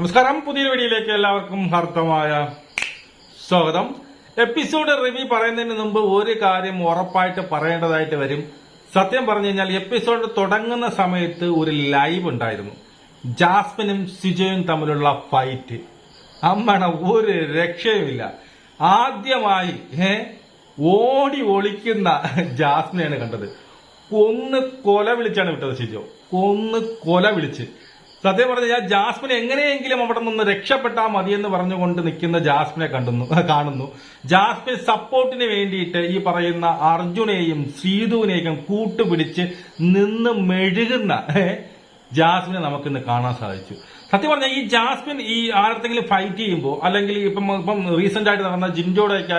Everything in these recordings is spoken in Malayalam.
നമസ്കാരം. പുതിയ വീഡിയോയിലേക്ക് എല്ലാവർക്കും ഹർദ്ദമായ സ്വാഗതം. എപ്പിസോഡ് റിവ്യൂ പറയുന്നതിന് മുമ്പ് ഒരു കാര്യം ഉറപ്പായിട്ട് പറയേണ്ടതായിട്ട് വരും. സത്യം പറഞ്ഞു കഴിഞ്ഞാൽ എപ്പിസോഡ് തുടങ്ങുന്ന സമയത്ത് ഒരു ലൈവ് ഉണ്ടായിരുന്നു. ജാസ്മിനും സിജോയും തമ്മിലുള്ള ഫൈറ്റ്. അമ്മണ ഒരു രക്ഷയുമില്ല. ആദ്യമായി ഏ ഓടി ഒളിക്കുന്ന ജാസ്മിനെയാണ് കണ്ടത്. കൊന്ന് കൊല വിളിച്ചാണ് വിട്ടത് സിജോ. കൊന്ന് കൊല വിളിച്ച്. സത്യം പറഞ്ഞാൽ ജാസ്മിൻ എങ്ങനെയെങ്കിലും അവിടെ നിന്ന് രക്ഷപ്പെട്ടാൽ മതിയെന്ന് പറഞ്ഞുകൊണ്ട് നിൽക്കുന്ന ജാസ്മിനെ കണ്ടുന്നു കാണുന്നു. ജാസ്മിൻ സപ്പോർട്ടിന് വേണ്ടിയിട്ട് ഈ പറയുന്ന അർജുനെയും സീതുവിനെയും കൂട്ടുപിടിച്ച് നിന്ന് മെഴുകുന്ന ജാസ്മിനെ നമുക്ക് ഇന്ന് കാണാൻ സാധിച്ചു. സത്യം പറഞ്ഞാൽ ഈ ജാസ്മിൻ ഈ ആരത്തെങ്കിലും ഫൈറ്റ് ചെയ്യുമ്പോൾ അല്ലെങ്കിൽ ഇപ്പം ഇപ്പം റീസെന്റ് ആയിട്ട് നടന്ന ജിൻഡോടെ ഒക്കെ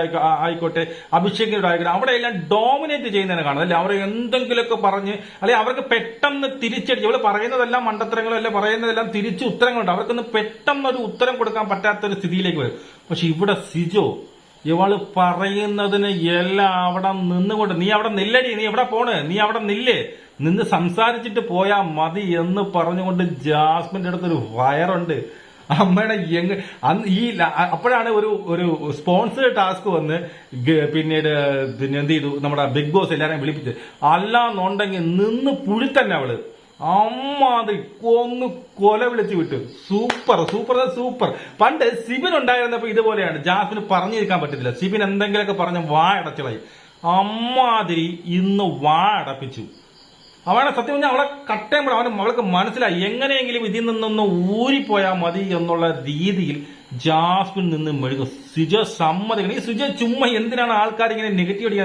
ആയിക്കോട്ടെ അഭിഷേകിനോട് ആയിക്കോട്ടെ അവിടെ എല്ലാം ഡോമിനേറ്റ് ചെയ്യുന്നതിനെ കാണുന്നത് അല്ലെ? അവരെ എന്തെങ്കിലുമൊക്കെ പറഞ്ഞ് അല്ലെങ്കിൽ അവർക്ക് പെട്ടെന്ന് തിരിച്ചടിച്ച് ഇവൾ പറയുന്നതെല്ലാം മണ്ടത്തരങ്ങളും അല്ലെ പറയുന്നതെല്ലാം തിരിച്ച് ഉത്തരങ്ങളുണ്ട്. അവർക്കൊന്ന് പെട്ടെന്ന് ഒരു ഉത്തരം കൊടുക്കാൻ പറ്റാത്ത ഒരു സ്ഥിതിയിലേക്ക് വരും. പക്ഷെ ഇവിടെ സിജോ ഇവൾ പറയുന്നതിന് എല്ലാം അവിടെ നിന്നുകൊണ്ട് നീ അവിടെ നില്ലടി നീ എവിടെ പോണ്? നീ അവിടെ നില്ലേ. നിന്ന് സംസാരിച്ചിട്ട് പോയാ മതി എന്ന് പറഞ്ഞുകൊണ്ട് ജാസ്മിന്റെ അടുത്തൊരു വയറുണ്ട്. അമ്മയുടെ എങ് അന്ന് ഈ അപ്പോഴാണ് ഒരു ഒരു സ്പോൺസർ ടാസ്ക് വന്ന് പിന്നീട് പിന്നെ എന്ത് ചെയ്തു? നമ്മുടെ ബിഗ് ബോസ് എല്ലാരെയും വിളിപ്പിച്ച്. അല്ലാന്നുണ്ടെങ്കിൽ നിന്ന് പുഴി തന്നെ അവൾ. അമ്മാതി കൊന്ന് കൊല വിളിച്ചു വിട്ടു. സൂപ്പർ സൂപ്പർ സൂപ്പർ പണ്ട് സിബിൻ ഉണ്ടായിരുന്നപ്പോ ഇതുപോലെയാണ്. ജാസ്മിന് പറഞ്ഞിരിക്കാൻ പറ്റത്തില്ല. സിബിൻ എന്തെങ്കിലുമൊക്കെ പറഞ്ഞ വാ അടച്ചിളയി അമ്മാതിരി ഇന്ന് വാ അടപ്പിച്ചു അവളെ സത്യം പറഞ്ഞാൽ അവളെ കട്ടയുമ്പോൾ അവന് അവൾക്ക് മനസ്സിലായി. എങ്ങനെയെങ്കിലും ഇതിൽ നിന്നൊന്ന് ഊരിപ്പോയാൽ മതി എന്നുള്ള രീതിയിൽ ജാസ്മിൻ നിന്ന് മെഴുകും. സുജ സമ്മതിക്കണം. ഈ സുജ ചുമ്മാ എന്തിനാണ് ആൾക്കാർ ഇങ്ങനെ നെഗറ്റീവ്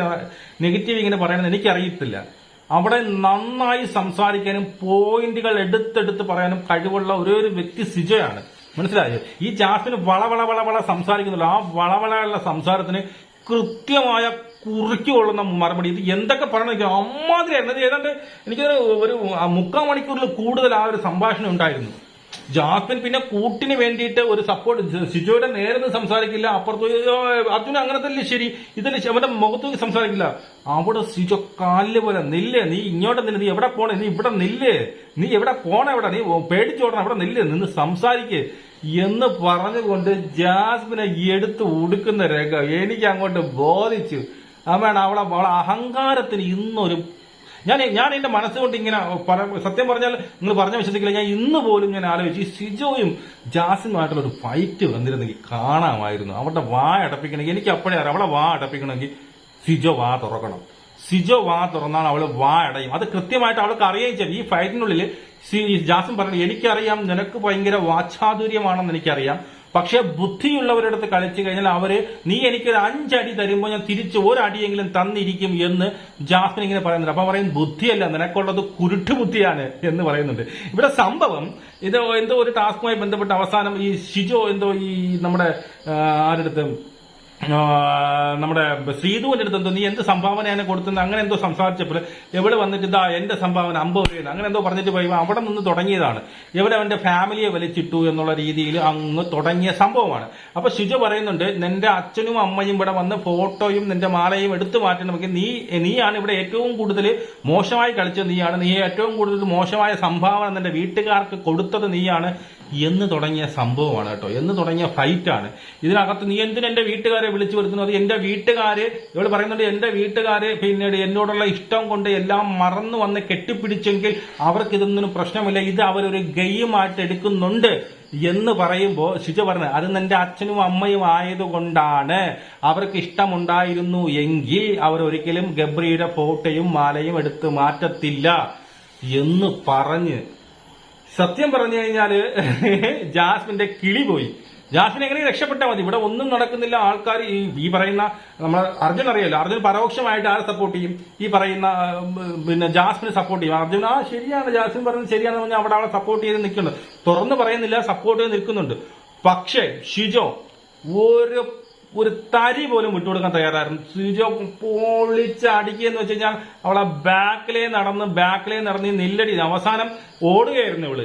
നെഗറ്റീവ് ഇങ്ങനെ പറയുന്നത് എനിക്കറിയത്തില്ല. അവിടെ നന്നായി സംസാരിക്കാനും പോയിന്റുകൾ എടുത്തെടുത്ത് പറയാനും കഴിവുള്ള ഒരേ ഒരു വ്യക്തി സിജയാണ്. മനസ്സിലായോ? ഈ ജാസ്മിന് വളവള വളവള സംസാരിക്കുന്നുള്ളൂ ആ വളവളയുള്ള സംസാരത്തിന് കൃത്യമായ കുറിക്കൊള്ളുന്ന മറുപടി. ഇത് എന്തൊക്കെ പറയണമെങ്കിൽ അമ്മാതിരി എന്നത് ഏതാണ്ട് എനിക്കൊരു ഒരു മുക്കാൽ മണിക്കൂറിൽ കൂടുതൽ ആ ഒരു സംഭാഷണം ഉണ്ടായിരുന്നു. ജാസ്മിൻ പിന്നെ കൂട്ടിന് വേണ്ടിയിട്ട് ഒരു സപ്പോർട്ട് സിജോയുടെ നേരെ സംസാരിക്കില്ല. അപ്പുറത്ത് അർജുന അങ്ങനത്തെ അല്ലേ ശരി. ശ- അവന്റെ മുഖത്ത് സംസാരിക്കില്ല. അവിടെ സിജോ കാലിൽ പോലെ നില്ലേ. നീ ഇങ്ങോട്ട് നില്ല. നീ എവിടെ പോണേ? നീ ഇവിടെ നില്ലേ. നീ എവിടെ പോണേ എവിടെ നീ പേടിച്ചോടണം അവിടെ നില്ലേ. നിന്ന് സംസാരിക്കേ. എന്ന് പറഞ്ഞുകൊണ്ട് ജാസ്മിനെ എടുത്ത് ഉടുക്കുന്ന രേഖ എനിക്ക് അങ്ങോട്ട് ബോധിച്ചു അമ്മയാണ് അവളെ അവളെ അഹങ്കാരത്തിന് ഇന്നൊരു ഞാൻ ഞാൻ എന്റെ മനസ്സുകൊണ്ട് ഇങ്ങനെ സത്യം പറഞ്ഞാൽ നിങ്ങൾ പറഞ്ഞ വിശ്വസിക്കില്ല. ഞാൻ ഇന്ന് പോലും ഞാൻ ആലോചിച്ചു ഈ സിജോയും ജാസിനുമായിട്ടുള്ള ഒരു ഫൈറ്റ് വന്നിരുന്നെങ്കിൽ കാണാമായിരുന്നു. അവളുടെ വാ അടപ്പിക്കണമെങ്കിൽ എനിക്ക് അപ്പോഴേ അറിയാം അവളെ വാ അടപ്പിക്കണമെങ്കിൽ സിജോ വാ തുറക്കണം. സിജോ വാ തുറന്നാൽ അവൾ വാ അടയും. അത് കൃത്യമായിട്ട് അവൾക്ക് അറിയുകയും ചെയ്യും ഈ ഫൈറ്റിനുള്ളിൽ ജാസിൻ പറഞ്ഞു എനിക്കറിയാം നിനക്ക് ഭയങ്കര വാചാതുര്യമാണെന്ന് എനിക്കറിയാം. പക്ഷെ ബുദ്ധിയുള്ളവരുടെ അടുത്ത് കളിച്ചു കഴിഞ്ഞാൽ അവർ നീ എനിക്ക് എനിക്കൊരു അഞ്ചടി തരുമ്പോൾ ഞാൻ തിരിച്ച് ഒരടിയെങ്കിലും തന്നിരിക്കും എന്ന് ജാസ്മിൻ ഇങ്ങനെ പറയുന്നുണ്ട്. അപ്പൊ പറയും ബുദ്ധിയല്ല നിനക്കുള്ളത് കുരുട്ട് ബുദ്ധിയാണ് എന്ന് പറയുന്നുണ്ട്. ഇവിടെ സംഭവം ഇത് എന്തോ ഒരു ടാസ്കുമായി ബന്ധപ്പെട്ട് അവസാനം ഈ ഷിജോ എന്തോ ഈ നമ്മുടെ ആരുടെ നമ്മുടെ ശ്രീധുവിന്റെ അടുത്ത് എന്തോ നീ എന്ത് സംഭാവനയാണ് കൊടുത്തത് അങ്ങനെ എന്തോ സംസാരിച്ചപ്പോൾ എവിടെ വന്നിട്ട് ഇതാ എന്റെ സംഭാവന അമ്പത് രൂപ അങ്ങനെ എന്തോ പറഞ്ഞിട്ട് പോയി. അവിടെ നിന്ന് തുടങ്ങിയതാണ്. എവിടെ അവന്റെ ഫാമിലിയെ വലിച്ചിട്ടു എന്നുള്ള രീതിയിൽ അങ്ങ് തുടങ്ങിയ സംഭവമാണ്. അപ്പൊ ഷിജു പറയുന്നുണ്ട് നിന്റെ അച്ഛനും അമ്മയും ഇവിടെ വന്ന് ഫോട്ടോയും നിന്റെ മാലയും എടുത്തു മാറ്റണമെങ്കിൽ നീ നീയാണ് ഇവിടെ ഏറ്റവും കൂടുതൽ മോശമായി കളിച്ചത്. നീയാണ് നീ ഏറ്റവും കൂടുതൽ മോശമായ സംഭാവന നിന്റെ വീട്ടുകാർക്ക് കൊടുത്തത് നീയാണ്. എന്ന് തുടങ്ങിയ സംഭവമാണ് കേട്ടോ. എന്ന് തുടങ്ങിയ ഫൈറ്റാണ് ഇതിനകത്ത് നീ എന്തിന് എന്റെ വീട്ടുകാരെ വിളിച്ചു വരുത്തുന്നു അത് എന്റെ വീട്ടുകാര് ഇവൾ പറയുന്നുണ്ട് എന്റെ വീട്ടുകാര് പിന്നീട് എന്നോടുള്ള ഇഷ്ടം കൊണ്ട് എല്ലാം മറന്നു വന്ന് കെട്ടിപ്പിടിച്ചെങ്കിൽ അവർക്ക് ഇതൊന്നും പ്രശ്നമില്ല. ഇത് അവരൊരു ഗെയിമായിട്ട് എടുക്കുന്നുണ്ട് എന്ന് പറയുമ്പോൾ ശുചി പറഞ്ഞു അത് നിന്റെ അച്ഛനും അമ്മയും ആയതുകൊണ്ടാണ്. അവർക്ക് ഇഷ്ടമുണ്ടായിരുന്നു എങ്കിൽ അവർ ഒരിക്കലും ഗബ്രിയുടെ ഫോട്ടോയും മാലയും എടുത്ത് മാറ്റത്തില്ല. എന്ന് പറഞ്ഞ് സത്യം പറഞ്ഞു കഴിഞ്ഞാൽ ജാസ്മിന്റെ കിളി പോയി. ജാസ്മിൻ എങ്ങനെ രക്ഷപ്പെട്ടാൽ മതി? ഇവിടെ ഒന്നും നടക്കുന്നില്ല. ആൾക്കാർ ഈ ഈ പറയുന്ന നമ്മൾ അർജുൻ അറിയാലോ. അർജുൻ പരോക്ഷമായിട്ട് ആരെ സപ്പോർട്ട് ചെയ്യും? ഈ പറയുന്ന പിന്നെ ജാസ്മിന് സപ്പോർട്ട് ചെയ്യും. അർജുൻ ആ ശരിയാണ്. ജാസ്മിൻ പറഞ്ഞത് ശരിയാണെന്ന് പറഞ്ഞാൽ അവിടെ അവളെ സപ്പോർട്ട് ചെയ്ത് നിൽക്കുന്നുണ്ട്. തുറന്നു പറയുന്നില്ല സപ്പോർട്ട് ചെയ്ത് നിൽക്കുന്നുണ്ട്. പക്ഷേ ഷിജോ ഒരു ഒരു തരി പോലും വിട്ടുകൊടുക്കാൻ തയ്യാറായിരുന്നു. സിജോ പൊളിച്ചടിക്കുക എന്ന് വെച്ച് കഴിഞ്ഞാൽ അവളെ ബാക്കിലേ നടന്ന് ബാക്കിലേ നടന്ന് നെല്ലടി. അവസാനം ഓടുകയായിരുന്നു ഇവൾ.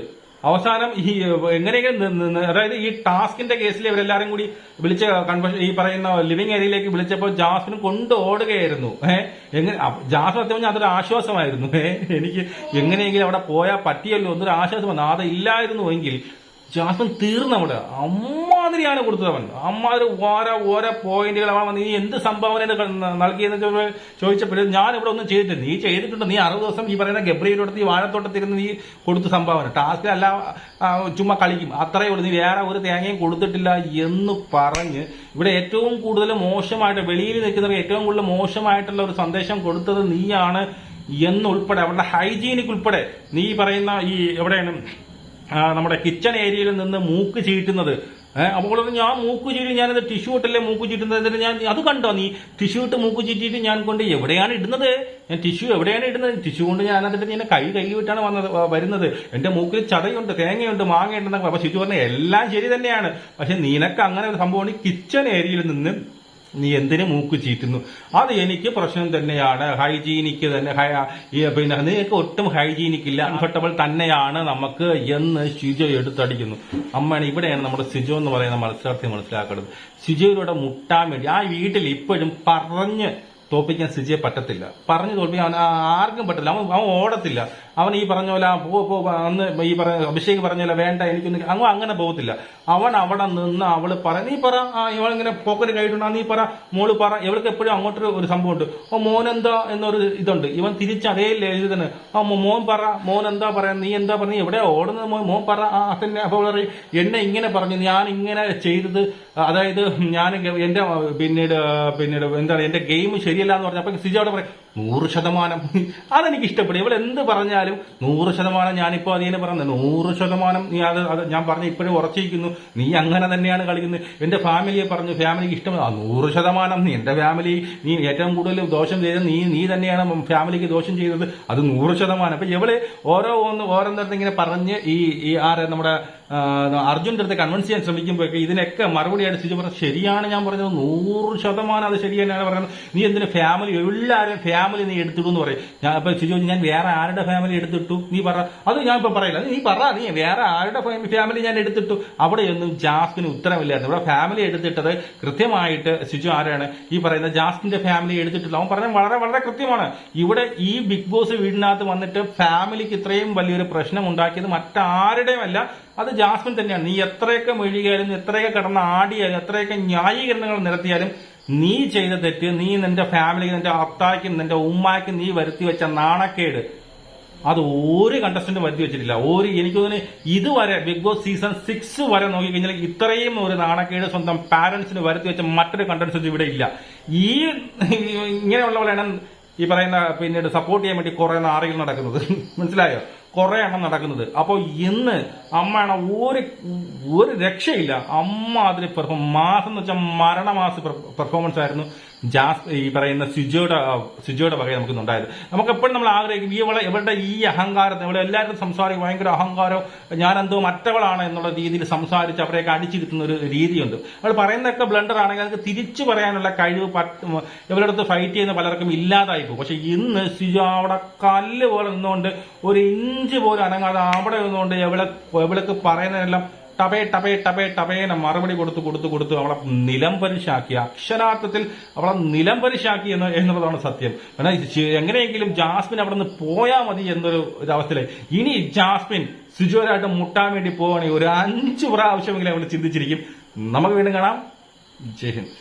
അവസാനം ഈ എങ്ങനെയെങ്കിലും അതായത് ഈ ടാസ്കിന്റെ കേസിൽ ഇവരെല്ലാരും കൂടി വിളിച്ച കൺവെൻഷൻ ഈ പറയുന്ന ലിവിംഗ് ഏരിയയിലേക്ക് വിളിച്ചപ്പോൾ ജാസ്മിന് കൊണ്ട് ഓടുകയായിരുന്നു. ഏഹ് എങ്ങനെ ജാസ് സത്യം പറഞ്ഞാൽ അതൊരു ആശ്വാസമായിരുന്നു. ഏഹ് എനിക്ക് എങ്ങനെയെങ്കിലും അവിടെ പോയാൽ പറ്റിയല്ലോ എന്നൊരു ആശ്വാസം വന്നു. അത് ഇല്ലായിരുന്നു എങ്കിൽ ജാസ്മിൻ തീർന്നവിടെ അമ്മാതിരിയാണ് കൊടുത്തത് അവൻ. അമ്മാതിരി ഓരോ ഓരോ പോയിന്റുകൾ അവൻ വന്ന് നീ എന്ത് സംഭാവന നൽകിയെന്ന് ചോദിച്ചപ്പോൾ ഞാൻ ഇവിടെ ഒന്നും ചെയ്തിട്ടില്ല. നീ ചെയ്തിട്ടുണ്ട്. നീ അറുപത് ദിവസം ഈ പറയുന്ന ഗബ്രിയിലോട്ട് ഈ വാഴത്തോട്ടത്തിരുന്ന് നീ കൊടുത്ത സംഭാവന ടാസ്കിലല്ല അല്ല ചുമ്മാ കളിക്കും. അത്രയേ ഉള്ളൂ. നീ വേറെ ഒരു തേങ്ങയും കൊടുത്തിട്ടില്ല എന്ന് പറഞ്ഞ് ഇവിടെ ഏറ്റവും കൂടുതൽ മോശമായിട്ട് വെളിയിൽ നിൽക്കുന്നവർ ഏറ്റവും കൂടുതൽ മോശമായിട്ടുള്ള ഒരു സന്ദേശം കൊടുത്തത് നീയാണ് എന്നുൾപ്പെടെ അവരുടെ ഹൈജീനിക് ഉൾപ്പെടെ നീ പറയുന്ന ഈ എവിടെയാണ്? നമ്മുടെ കിച്ചൺ ഏരിയയിൽ നിന്ന് മൂക്ക് ചീറ്റുന്നത്. അപ്പോൾ ഞാൻ മൂക്ക് ചീറ്റി ഞാനത് ടിഷ്യൂ ഇട്ടല്ലേ മൂക്ക് ചീറ്റുന്നത്? എന്നിട്ട് ഞാൻ അത് കണ്ടോ നീ? ടിഷ്യൂ ഇട്ട് മൂക്ക് ചീറ്റിയിട്ട് ഞാൻ കൊണ്ട് എവിടെയാണ് ഇടുന്നത്? ഞാൻ ടിഷ്യൂ എവിടെയാണ് ഇടുന്നത്? ടിഷ്യൂ കൊണ്ട് ഞാൻ അതിട്ട് ഇങ്ങനെ കൈ കൈ വിട്ടാണ് വന്നത് വരുന്നത്. എന്റെ മൂക്കിൽ ചതയുണ്ട് തേങ്ങയുണ്ട് മാങ്ങയുണ്ടെന്നൊക്കെ അപ്പൊ ശിശു പറഞ്ഞ എല്ലാം ശരി തന്നെയാണ്. പക്ഷെ നിനക്ക് അങ്ങനെ ഒരു സംഭവമാണ് കിച്ചൺ ഏരിയയിൽ നിന്ന് നീ എന്തിനു മൂക്ക് ചീറ്റുന്നു? അത് എനിക്ക് പ്രശ്നം തന്നെയാണ്. ഹൈജീനിക്ക് തന്നെ പിന്നെ നിനക്ക് ഒട്ടും ഹൈജീനിക് ഇല്ല അൺഫർട്ടബിൾ തന്നെയാണ് നമുക്ക് എന്ന് ശുചോ എടുത്തടിക്കുന്നു. അമ്മയാണ് ഇവിടെയാണ് നമ്മുടെ സിജോ എന്ന് പറയുന്ന മത്സരാർത്ഥി മനസ്സിലാക്കുന്നത് സിജോയിലൂടെ മുട്ടാൻ വേണ്ടി ആ വീട്ടിൽ ഇപ്പോഴും പറഞ്ഞ് തോപ്പിക്കാൻ സിജിയെ പറ്റത്തില്ല. പറഞ്ഞു തോൽപ്പിക്കാൻ അവൻ ആർക്കും പറ്റില്ല അവൻ അവൻ ഓടത്തില്ല. അവൻ ഈ പറഞ്ഞ പോലെ പോ പോ അന്ന് ഈ പറഞ്ഞ അഭിഷേക് പറഞ്ഞ പോലെ വേണ്ട എനിക്കൊന്നും അങ്ങ് അങ്ങനെ പോകത്തില്ല. അവൻ അവിടെ നിന്ന് അവൾ പറ നീ പറ ഇവളിങ്ങനെ പോക്കറ്റ് കഴിയിട്ടുണ്ടാ നീ പറ മോൾ പറ. ഇവൾക്ക് എപ്പോഴും അങ്ങോട്ടൊരു ഒരു സംഭവമുണ്ട് ഓ മോനെന്താ? എന്നൊരു ഇതുണ്ട്. ഇവൻ തിരിച്ച് അതേ ലേഖ തന്നെ ആ മോൻ പറ മോൻ എന്താ പറയാ? നീ എന്താ പറഞ്ഞ എവിടെ ഓടുന്നത് മോൻ? മോൻ പറ ആ തന്നെ അപ്പോൾ പറയും എന്നെ ഇങ്ങനെ പറഞ്ഞു ഞാൻ ഇങ്ങനെ ചെയ്തത് അതായത് ഞാൻ എന്റെ പിന്നീട് പിന്നീട് എന്താണ് എന്റെ ഗെയിം ശരിയല്ല എന്ന് പറഞ്ഞപ്പോ സിജി അവിടെ പറയും നൂറ് ശതമാനം. അതെനിക്ക് ഇഷ്ടപ്പെടും. ഇവൾ എന്ത് പറഞ്ഞാലും നൂറ് ശതമാനം ഞാനിപ്പോ അതിനെ പറഞ്ഞത് നൂറ് ശതമാനം നീ അത് അത് ഞാൻ പറഞ്ഞ ഇപ്പോഴും ഉറച്ചിരിക്കുന്നു. നീ അങ്ങനെ തന്നെയാണ് കളിക്കുന്നത്. എന്റെ ഫാമിലിയെ പറഞ്ഞു ഫാമിലിക്ക് ഇഷ്ടം ആ നൂറ് ശതമാനം നീ എന്റെ ഫാമിലി നീ ഏറ്റവും കൂടുതൽ ദോഷം ചെയ്തത് നീ നീ തന്നെയാണ് ഫാമിലിക്ക് ദോഷം ചെയ്തത്. അത് നൂറ് ശതമാനം. അപ്പൊ ഇവൾ ഓരോ ഒന്ന് ഓരോന്നിടത്ത് ഇങ്ങനെ പറഞ്ഞ് ഈ ഈ ആരെ നമ്മുടെ ആ, അർജുന്റെ അടുത്ത് കൺവിൻസ് ചെയ്യാൻ ശ്രമിക്കുമ്പോഴൊക്കെ ഇതിനൊക്കെ മറുപടിയായിട്ട് സിജു പറഞ്ഞു ശരിയാണ് ഞാൻ പറഞ്ഞത്. നൂറ് ശതമാനം അത് ശരി തന്നെയാണ് പറയുന്നത് നീ എന്തിനു ഫാമിലി എല്ലാവരും ഫാമിലി നീ എടുത്തിട്ടു എന്ന് പറയും. ഞാൻ ഇപ്പൊ സിജു ഞാൻ വേറെ ആരുടെ ഫാമിലി എടുത്തിട്ടു? നീ പറ. അത് ഞാൻ ഇപ്പൊ പറയില്ല. നീ പറ. നീ വേറെ ആരുടെ ഫാമിലി ഞാൻ എടുത്തിട്ടു? അവിടെയൊന്നും ജാസ്മിന് ഉത്തരവില്ലായിരുന്നു ഇവിടെ ഫാമിലി എടുത്തിട്ടത് കൃത്യമായിട്ട് സിജു ആരാണ്? ഈ പറയുന്ന ജാസ്മിന്റെ ഫാമിലി എടുത്തിട്ടില്ല. അവൻ പറഞ്ഞത് വളരെ വളരെ കൃത്യമാണ്. ഇവിടെ ഈ ബിഗ് ബോസ് വീടിനകത്ത് വന്നിട്ട് ഫാമിലിക്ക് ഇത്രയും വലിയൊരു പ്രശ്നം ഉണ്ടാക്കിയത് മറ്റാരുടെയും അല്ല അത് ജാസ്മിൻ തന്നെയാണ്. നീ എത്രയൊക്കെ മെഴുകിയാലും എത്രയൊക്കെ കിടന്ന് ആടിയാലും എത്രയൊക്കെ ന്യായീകരണങ്ങൾ നിരത്തിയാലും നീ ചെയ്ത തെറ്റ് നീ നിന്റെ ഫാമിലിക്ക് നിന്റെ അത്തായ്ക്കും നിന്റെ ഉമ്മായ്ക്കും നീ വരുത്തി വെച്ച നാണക്കേട്. അത് ഒരു കണ്ടസ്റ്റന്റും വരുത്തി വെച്ചിട്ടില്ല. ഒരു എനിക്ക് തോന്നുന്നു ഇതുവരെ ബിഗ് ബോസ് സീസൺ സിക്സ് വരെ നോക്കിക്കഴിഞ്ഞാൽ ഇത്രയും ഒരു നാണക്കേട് സ്വന്തം പാരന്റ്സിന് വരുത്തി വെച്ച മറ്റൊരു കണ്ടസ്റ്റന്റ് ഇവിടെ ഇല്ല. ഈ ഇങ്ങനെയുള്ളവരാണ് ഈ പറയുന്ന പിന്നീട് സപ്പോർട്ട് ചെയ്യാൻ വേണ്ടി കുറെ നാറികൾ നടക്കുന്നത്. മനസ്സിലായോ? കുറെ എണ്ണം നടക്കുന്നത്. അപ്പോൾ ഇന്ന് അമ്മയാണ് ഒരു ഒരു രക്ഷയില്ല. അമ്മ അതിൽ പെർഫോം മാസം എന്ന് വെച്ചാൽ മരണമാസ പെർഫോമൻസ് ആയിരുന്നു ജാസ് ഈ പറയുന്ന സിജോയുടെ സിജോയുടെ നമുക്കുണ്ടായത് നമുക്ക് എപ്പോഴും നമ്മൾ ആഗ്രഹിക്കും ഇവളെ ഇവളുടെ ഈ അഹങ്കാരത്തെ ഇവിടെ എല്ലാവരും സംസാരിക്കും ഭയങ്കര അഹങ്കാരം ഞാനെന്തോ മറ്റവളാണ് എന്നുള്ള രീതിയിൽ സംസാരിച്ച് അവരെയൊക്കെ അടിച്ചിരുത്തുന്ന ഒരു രീതിയുണ്ട്. അവൾ പറയുന്നതൊക്കെ ബ്ലണ്ടർ ആണെങ്കിൽ അതൊക്കെ തിരിച്ചു പറയാനുള്ള കഴിവ് ഇവരുടെ അടുത്ത് ഫൈറ്റ് ചെയ്യുന്ന പലർക്കും ഇല്ലാതായി പോകും. പക്ഷെ ഇന്ന് സിജോ അവിടെ കല്ല് പോലെ നിന്നുകൊണ്ട് ഒരു ഇഞ്ച് പോലും അനങ്ങാതെ അവിടെ നിന്നുകൊണ്ട് എവിടെ എവിടേക്ക് പറയുന്നതെല്ലാം ടപേ ടപേ ടപേ ടപേനെ മറുപടി കൊടുത്ത് കൊടുത്ത് കൊടുത്ത് അവളെ നിലം പരിശാക്കി അക്ഷരാർത്ഥത്തിൽ അവളെ നിലം പരിശാക്കി എന്ന് എന്നുള്ളതാണ് സത്യം. എന്നാൽ എങ്ങനെയെങ്കിലും ജാസ്മിൻ അവിടെ നിന്ന് പോയാൽ മതി എന്നൊരു അവസ്ഥയിലായി ഇനി ജാസ്മിൻ സുജോരായിട്ട് മുട്ടാൻ വേണ്ടി പോവുകയാണെങ്കിൽ ഒരു അഞ്ച് പ്രാവശ്യമെങ്കിലും അവൾ ചിന്തിച്ചിരിക്കും. നമുക്ക് വീണ്ടും കാണാം. ജയ് ഹിന്ദ്.